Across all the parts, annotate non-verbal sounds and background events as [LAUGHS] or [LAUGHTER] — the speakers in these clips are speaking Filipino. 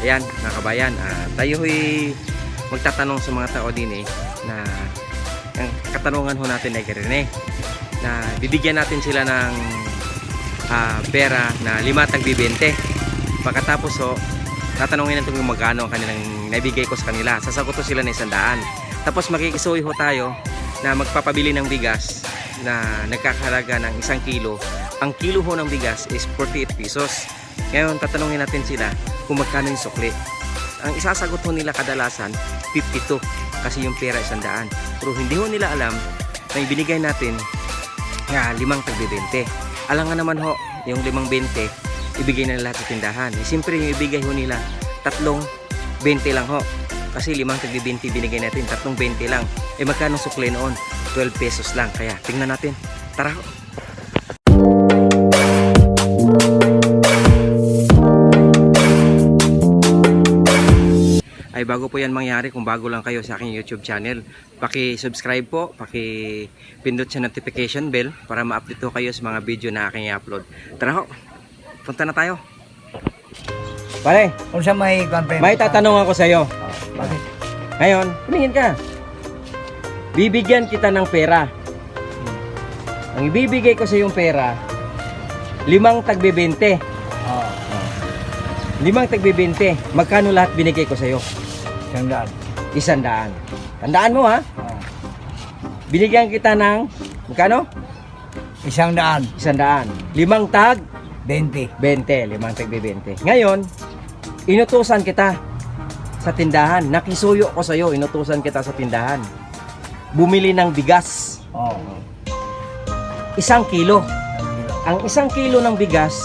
ayan, mga kabayan, ah, tayo magtatanong sa mga tao din eh, na ang katanungan ho natin ay ganun eh, na bibigyan natin sila ng ah, pera na lima tagbibente. Pagkatapos ho, tatanungin natin kung magkano ang kanilang nabigay ko sa kanila. Sasagot ho sila ng isang daan. Tapos makikisuy ho tayo na magpapabili ng bigas na nagkakahalaga ng isang kilo. Ang kilo ho ng bigas is 48 pesos. Ngayon, tatanungin natin sila kung magkano yung sukli. Ang isasagot ho nila kadalasan, 52 kasi yung pera isang daan. Pero hindi ho nila alam na ibinigay natin nga limang tagbibente. Alam nga naman ho, yung limang bente, ibigay na lahat sa tindahan. Eh, Siyempre, yung ibigay ho nila, tatlong 20 lang ho. Kasi limang tagbibente binigay natin, tatlong 20 lang. Eh magkano sukli noon? 12 pesos lang. Kaya tingnan natin. Tara ho. Ay bago po yan mangyari kung bago lang kayo sa aking YouTube channel paki-subscribe po paki-pindot sa notification bell para ma-update po kayo sa mga video na aking i-upload. Tara ho punta na tayo. Pare Kung sa may kampe. may tatanong ako sa iyo Bakit? ngayon tumingin ka. Bibigyan kita ng pera. Ang ibibigay ko sa yung pera limang tagbibente Oo. limang tagbibente magkano lahat binigay ko sa iyo Isang daan. isang daan. Tandaan mo ha? Binigyan kita ng magkano? Isang daan. isang daan. Limang tag? 20. 20 limang tag 20 ngayon inutusan kita sa tindahan. Nakisuyo ko sa'yo inutusan kita sa tindahan. Bumili ng bigas. Oo. isang kilo. Ang isang kilo ng bigas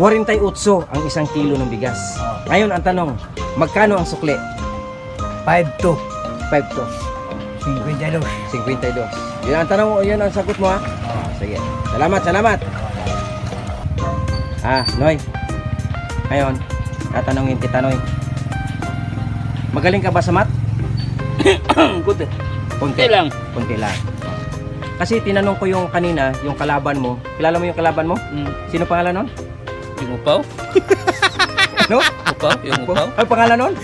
48 ang isang kilo ng bigas. Ngayon ang tanong magkano ang sukli 5 to 5 to 52. 52 yun ang tanong yun ang sagot mo ha Oo. sige salamat salamat Ah, Noy. Ngayon, tatanungin kita, Noy. Magaling ka ba sa mat? Good. [COUGHS] Kunti lang. Kunti lang. Kasi tinanong ko yung kanina, yung kalaban mo. Kilala mo yung kalaban mo? Mm. Sino pangalan nun? Yung upaw? [LAUGHS] No? Upaw? Yung upaw? Ano pangalan nun?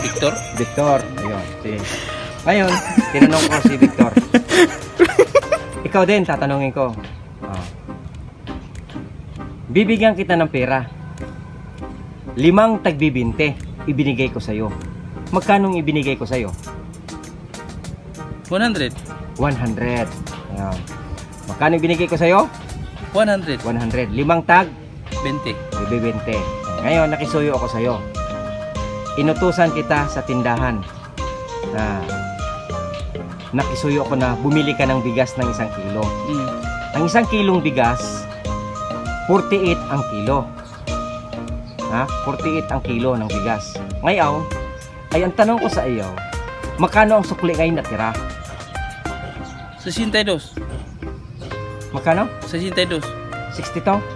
Victor? Victor. Ayun, sige. Ngayon, tinanong ko si Victor. Ikaw din, tatanungin ko. Oh. Bibigyan kita ng pera. Limang tagbibinte, ibinigay ko sa'yo. Magkano ang ibinigay ko sa'yo? 100. 100. Ayan. Magkano ibinigay ko sa'yo? 100. 100. Limang tag, 20. ibibinte. Ngayon, nakisuyo ako sa'yo. Inutusan kita sa tindahan na nakisuyo ako na bumili ka ng bigas ng isang kilo. Mm. Ang isang kilong bigas, 48 ang kilo. Ha? 48 ang kilo ng bigas. Ngayon, ay ang tanong ko sa iyo, magkano ang sukli ngayon natira? 62. Magkano? 62. 62? 62.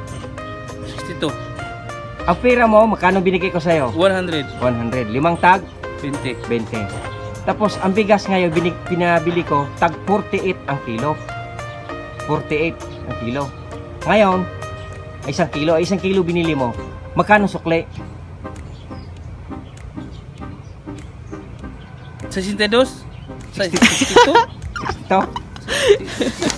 Ang pera mo, magkano binigay ko sa iyo? 100. 100. Limang tag, 20. 20. Tapos, ang bigas ngayon, binig, pinabili ko, tag 48 ang kilo. 48 ang kilo. Ngayon, ay isang kilo, ay isang kilo binili mo. Magkano sukli? 62? 62? 62?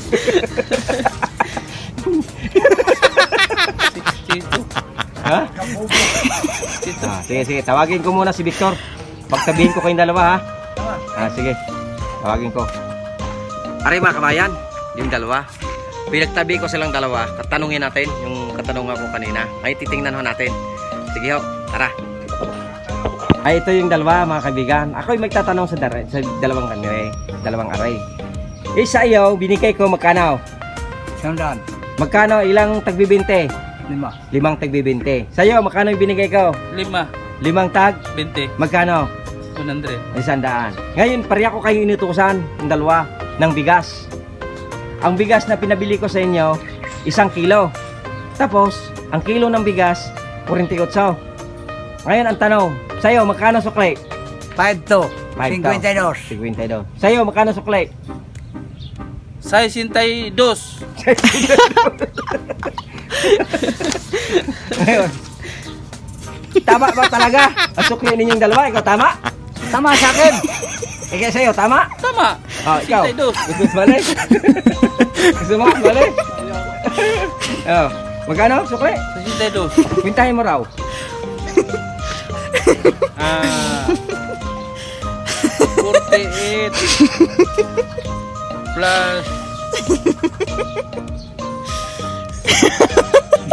Sige, sige. Tawagin ko muna si Victor. Pagtabihin ko kayong dalawa, ha? Ah, sige. Tawagin ko. Aray mga kabayan, yung dalawa. Pinagtabi ko silang dalawa. Katanungin natin yung katanungan ko kanina. Ay, titingnan ho natin. Sige ho, tara. Ay, ito yung dalawa mga kaibigan. Ako yung magtatanong sa, dar- sa dalawang kanire, dalawang aray. Eh, sa iyo, binigay ko magkano? Isang daan. Magkano? Ilang tagbibinte? Lima. Limang tagbibinte. Sa iyo, magkano yung binigay ko? 5. Limang tag? 20. Magkano? 100. Isang daan. Ngayon, pareha ko kayo inutusan, ng dalawa, ng bigas. Ang bigas na pinabili ko sa inyo, isang kilo. Tapos, ang kilo ng bigas, 48. Ngayon, ang tanong, sa'yo, magkano sukli? 5 to 5 52. 52. Sa'yo, magkano sukli? 62. [LAUGHS] Ngayon, Tama ba talaga? Ang sukli ninyong dalawa, ikaw tama? Tama sa akin. Ikaw sa'yo, tama? Tama. Oh, ikaw. 62. Gusto mo mali? Gusto mo mali? Oh, magkano sukli? 62. Pintahin mo raw. Ah. 48 plus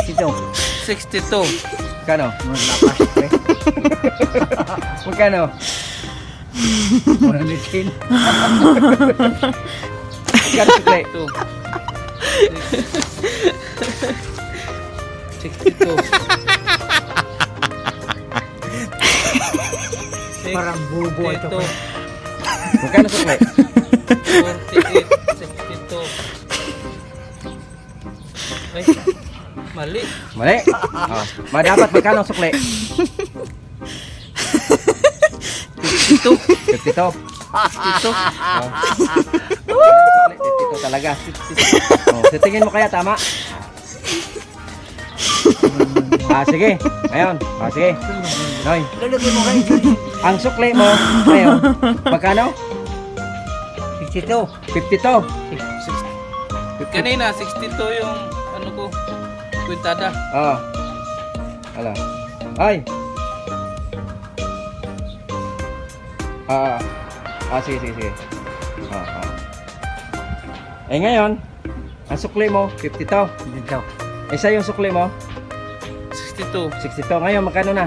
Ito. 62. Magkano? Magkano? Muna nitin. Magkano sukli? 62. 62. Parang bubo ito. 62, Magkano sukli? 48, mali. Mali. Oh, ma dapat magkano sukli? 52. 52. 52. Oh. Sukli, 52 talaga. Oh, sa tingin mo kaya tama? Ah, sige. Ngayon. Ah, sige. Noy, Lalagyan mo kayo. ang sukli mo ngayon, magkano? 62. 52. Kanina, 62 yung kwintada. Oo. Ala. Ay. Ah. Ah, sige, sige, sige. Ah, ah. Eh ngayon, ang sukli mo 52. Dito. Isa yung sukli mo 62. 62. Ngayon magkano na?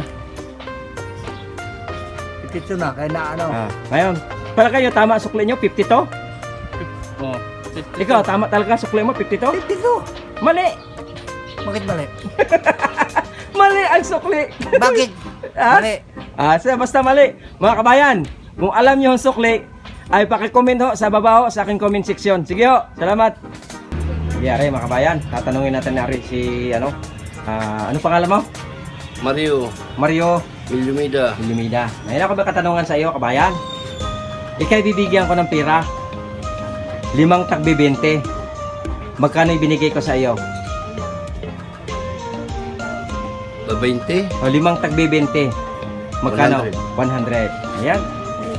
Ito na. Kaya na ano. Ah, ngayon. Para kayo tama ang sukli nyo 52? Oh, 52. Ikaw tama talaga sukli mo 52? Dito. Mali. Bakit mali? [LAUGHS] Mali ang sukli. Bakit? Ah? Mali. Ah, sa basta mali. Mga kabayan, kung alam niyo ang sukli, ay paki-comment ho sa baba ho sa aking comment section. Sige ho, salamat. Yari mga kabayan, tatanungin natin nari si ano, ah, ano pangalan mo? Mario, Mario Ilumida. Lumida. Ngayon ako ba katanungan sa iyo, kabayan? Ikay bibigyan ko ng pira. Limang tagbi 20. Magkano ibinigay ko sa iyo? 20. O, limang tagbi 20. Magkano? 100. Ayan.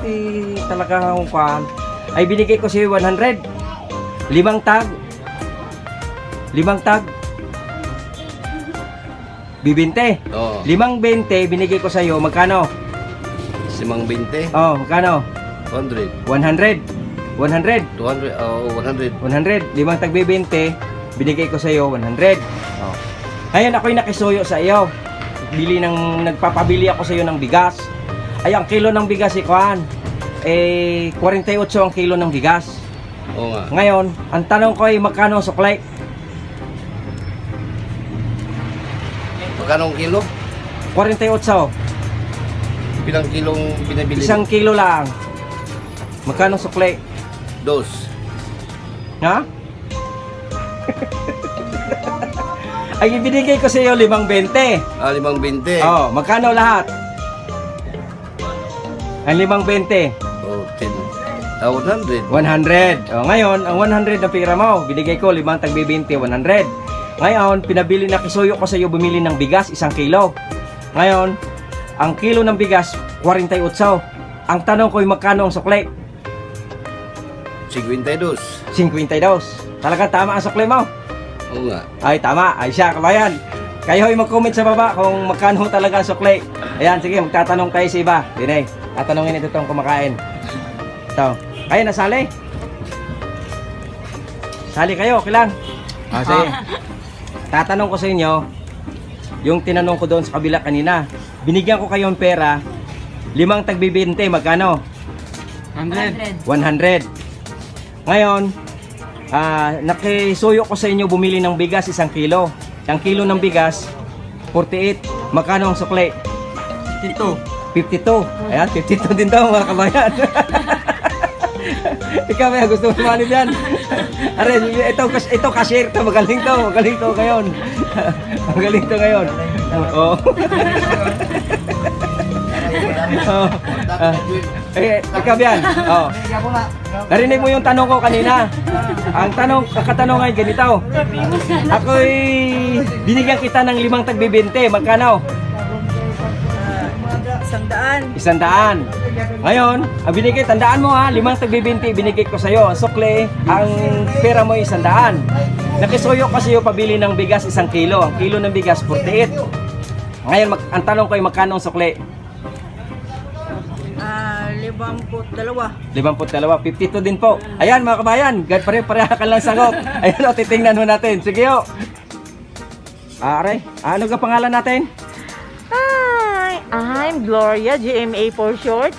Eh, talaga akong kuhan. Ay, binigay ko sa'yo 100. Limang tag. Limang tag. Bibinte. Oh, Limang 20, binigay ko sa'yo. Magkano? simang 20. Oh, magkano? 100. 100. 100. 200. Oh, 100. 100. Limang tag 20, binigay ko sa'yo 100. Oh. Ngayon ako'y nakisuyo sa iyo. Bili ng, nagpapabili ako sa iyo ng bigas. Ay, ang kilo ng bigas, ikuan. Eh, 48 ang kilo ng bigas. Oo nga. Ngayon, ang tanong ko ay magkano ang suklay? Magkano ang kilo? 48. Pilang kilong binibili? Isang kilo lang. Magkano ang suklay? Dos. Ha? [LAUGHS] ay, ibinigay ko sa iyo limang 20. Ah, limang 20. Oh, magkano lahat? Ang limang 20. Oh, 10. Ah, 100. 100. O, ngayon, ang 100 na pira mo, binigay ko, limang tagbi 20, 100. Ngayon, pinabili na kisuyo ko sa iyo bumili ng bigas, isang kilo. Ngayon, ang kilo ng bigas, 48. Ang tanong ko, magkano ang sukli? 52. 52. Talaga tama ang sukli mo? Oo nga. Ay, tama. Ay, siya, kabayan. Kayo ay mag-comment sa baba kung magkano talaga ang sukli. Ayan, sige, magtatanong tayo sa iba. Dinay, tatanungin ito itong kumakain. Ito. Kayo, nasali? Sali kayo, okay lang. Ah, sige. Tatanong ko sa inyo, yung tinanong ko doon sa kabila kanina. Binigyan ko kayo ng pera, limang tagbibinte, magkano? 100. 100. Ngayon, ah, nakisuyo ko sa inyo bumili ng bigas isang kilo. Ang kilo ng bigas, 48. Magkano ang sukli? 52. 52. Ayan, 52 din daw mga kabayan. [LAUGHS] Ikaw may gusto mo sumali dyan. [LAUGHS] Are, ito, ito cashier to, magaling to, magaling to ngayon. [LAUGHS] magaling to ngayon. Oo. Oo. Ah, eh, ikaw yan. [LAUGHS] Oo. Narinig mo yung tanong ko kanina. Ang tanong, kakatanong ay ganito. Ako'y binigyan kita ng limang tagbibinte. Magkano? isang daan. Isang daan. Ngayon, ang binigay, tandaan mo ha, limang tagbibinti binigay ko sa'yo. Sukle, ang pera mo isang daan. Nakisuyo ko sa'yo pabili ng bigas isang kilo. Ang kilo ng bigas, 48. Ngayon, mag, ang tanong ko ay magkano ang sukle? Ah, libamput dalawa. 52, 52 din po. Ayan mga kabayan, pare-pareha ka lang sagot. [LAUGHS] Ayan o, titingnan ho natin. Sige o. Aray, ano ka pangalan natin? Hi, I'm Gloria, GMA for short.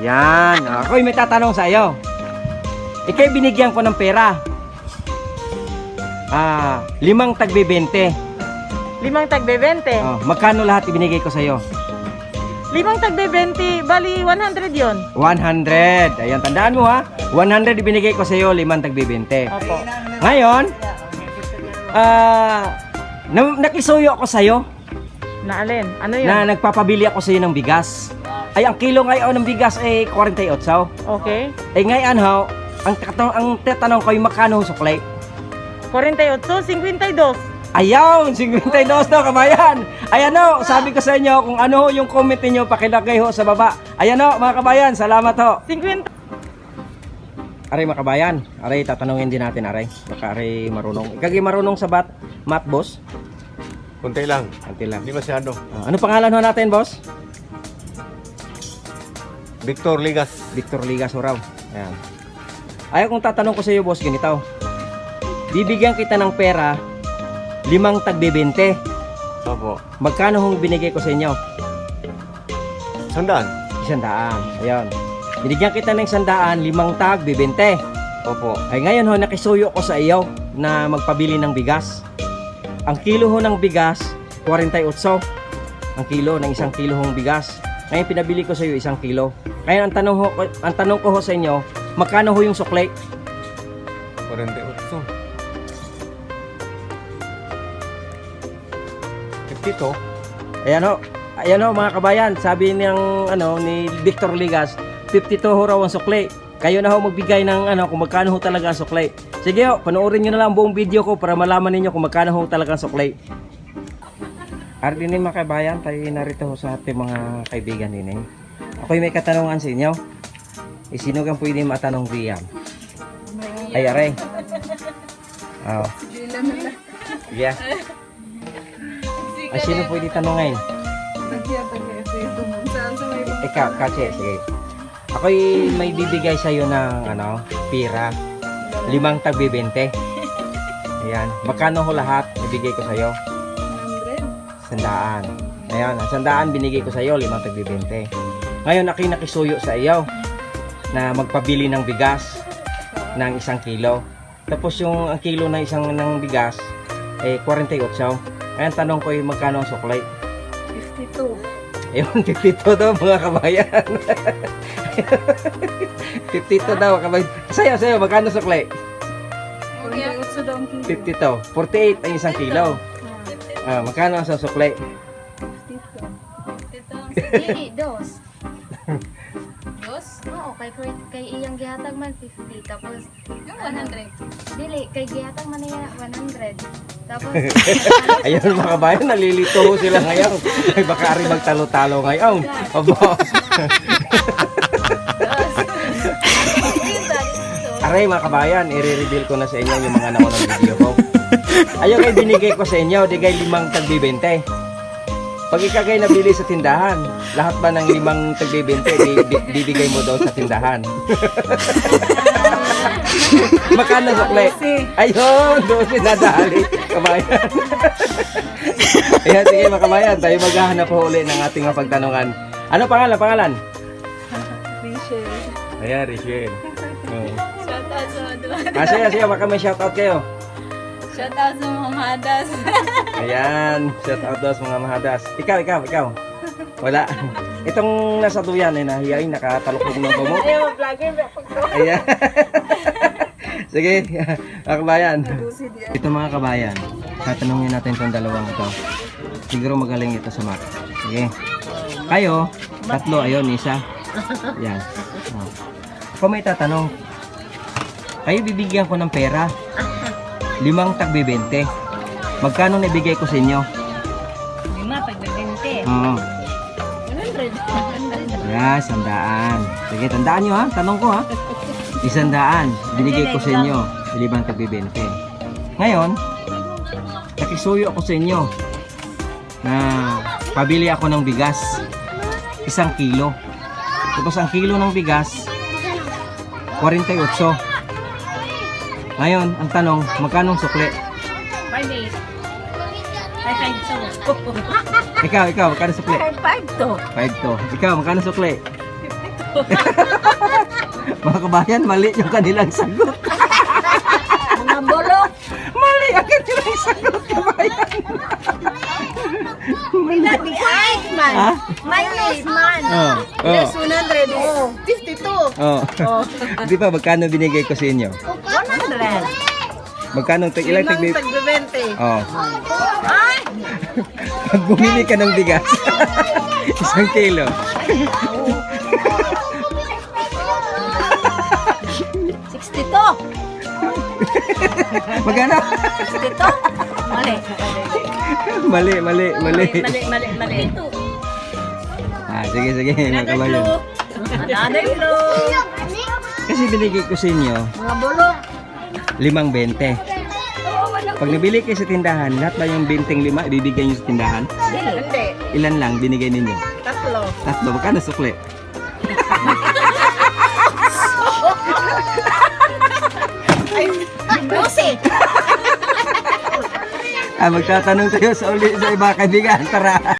Yan, ako'y may tatanong sa iyo. Ika'y binigyan ko ng pera. Ah, limang 20. Limang tagbe 20. Oh, magkano lahat ibinigay ko sa iyo? Limang tagbe 20, bali 100 yon. 100. Ayan, tandaan mo ha. 100 ibinigay ko sa iyo, limang tagbi 20. Opo. Ngayon, ah, na- nakisuyo ako sa iyo Na alin? Ano yun? na nagpapabili ako sa iyo ng bigas. Ay, ang kilo ngayon ng bigas ay 48. Okay. Eh ngayon ho, ang, tatanong, ang tatanong ko yung makano ho suklay? 48, 52. Ayaw, 52 daw kabayan. Ayan o, sabi ko sa inyo kung ano ho yung comment niyo pakilagay ho sa baba. Ayan o, mga kabayan, salamat ho. 50. Aray mga kabayan, aray tatanungin din natin aray. Baka aray marunong. Ikagi marunong sa bat, math boss. Kunti lang. Until lang. Hindi masyado. Ah, ano pangalan ho natin boss? Victor Ligas. Victor Ligas ho raw. Ayan. Ayaw kung tatanong ko sa iyo boss, ganito. Bibigyan kita ng pera, limang tagbe 20. Opo. Magkano hong binigay ko sa inyo? Sandaan. Isang daan. Ayan. Binigyan kita ng isang daan, limang tag, bibente. Opo. Ay ngayon ho, nakisuyo ko sa iyo na magpabili ng bigas. Ang kilo ho ng bigas, 48. Ang kilo ng isang kilo hong bigas. Ngayon pinabili ko sa iyo isang kilo. Ngayon ang tanong, ho, ang tanong ko ho sa inyo, magkano ho yung sukle? 48. 52. Ayan ho. Ayan ho mga kabayan, sabi niyang ano ni Victor Ligas, 52 ho raw ang sukle. Kayo na ho magbigay ng ano kung magkano ho talaga ang sukle. Sige ho, panoorin niyo na lang ang buong video ko para malaman ninyo kung magkano ho talaga ang sukle. Arlene mga kabayan, tayo narito ho sa ating mga kaibigan din eh. Ako'y may katanungan sa inyo. Eh, sino kang pwede matanong diyan? Ay, aray. [LAUGHS] Oh. Yeah. Ay, sino pwede tanongin? Ikaw, kasi, sige. Ako'y may bibigay sa'yo ng, ano, pira. Limang tagbibente. Ayan. Magkano ho lahat ibigay ko sa'yo? Sandaan. Ayan, ang sandaan binigay ko sa'yo, limang tagbibente. Ngayon, ako'y nakisuyo sa iyo na magpabili ng bigas ng isang kilo. Tapos yung ang kilo ng isang ng bigas, eh, 48. Ayan, tanong ko yung magkano ang suklay? 52. Ayun, [LAUGHS] 52 daw mga kabayan. [LAUGHS] 52 ah? daw kabayan. Sayo, sayo, magkano ang kilo. 50 daw. 48 ang isang kilo. Ah, magkano ang suklay? 52. 52. 52 kay, kay, kay iyang gihatag man 50. Tapos, yung 100? Dili, kay gihatag man niya 100. Tapos, [LAUGHS] Ayun mga kabayan, nalilito sila ngayon. Ay, baka ari magtalo-talo ngayon. Dos. [LAUGHS] Aray mga kabayan, i-reveal ko na sa inyo yung mga naunang video ko. Ayun kay binigay ko sa inyo, di kay limang tagbibente. Pag ikagay nabili sa tindahan, lahat ba ng limang di, bi- bibigay mo daw sa tindahan. [LAUGHS] Magkano sukle? Ayun, doon si nadali. Kabayan. Ayan, sige mga kabayan, tayo maghahanap po uli ng ating mga pagtanungan. Ano pangalan, pangalan? Rachel. Ayan, Rachel. Oo. Shout out sa mga Ah, sige, sige, baka may shoutout kayo. Shout out sa mga mahadas. [LAUGHS] Ayan, shout out daw sa mga mahadas. Ikaw, ikaw, ikaw. Wala. Itong nasa duyan ay nahiyain, nakatalukog ng tumo. Ayaw, [LAUGHS] vlogger. Ayan. [LAUGHS] Sige, mga kabayan. Ito mga kabayan, tatanungin natin itong dalawang ito. Siguro magaling ito sa math. Sige. Kayo, tatlo, ayun, isa. Yan. Oh. Ako may tatanong. Kayo bibigyan ko ng pera. Limang tagbibente. Magkano nabigay ko sa inyo? Lima, pagbibente. Oo. bigas, sandaan. Sige, tandaan nyo ha. Tanong ko ha. Isandaan. Binigay ko sa inyo. Ilibang tagbibente. Ngayon, nakisuyo ako sa inyo na pabili ako ng bigas. Isang kilo. Tapos ang kilo ng bigas, 48. Ngayon, ang tanong, magkano ang sukli? 5-8. Ay, 5 Ikaw, ikaw, magkano sukli? 5 to. 5 to. Ikaw, magkano sukli? [LAUGHS] Mga kabayan, mali yung kanilang sagot. Mga bulok. Mali agad yung sagot, kabayan. Hindi kahit man. Ha? Minus man. Oh, oh, Yes, 100 is 52. oh. Di ba, magkano binigay ko sa inyo? 100. Magkano, tag ilang Limang tagbi... tagbibente. Oh, Ay! pag [LAUGHS] bumili ka ng bigas, [LAUGHS] isang kilo. 62. [LAUGHS] Magkano? 62. Mali. mali, mali, mali. Mali, mali, mali. Ah, sige, sige, mga kabayan. Another blue. Kasi binigay ko sa inyo, Mga bulok. Limang bente. Pag nabili kayo sa tindahan, lahat ba yung benteng lima ibibigay nyo sa tindahan? Hindi. Ilan lang binigay ninyo? Tatlo. Tatlo, magkano sukli? Lucy. Ah, magtatanong tayo sa uli sa iba kaibigan. Tara.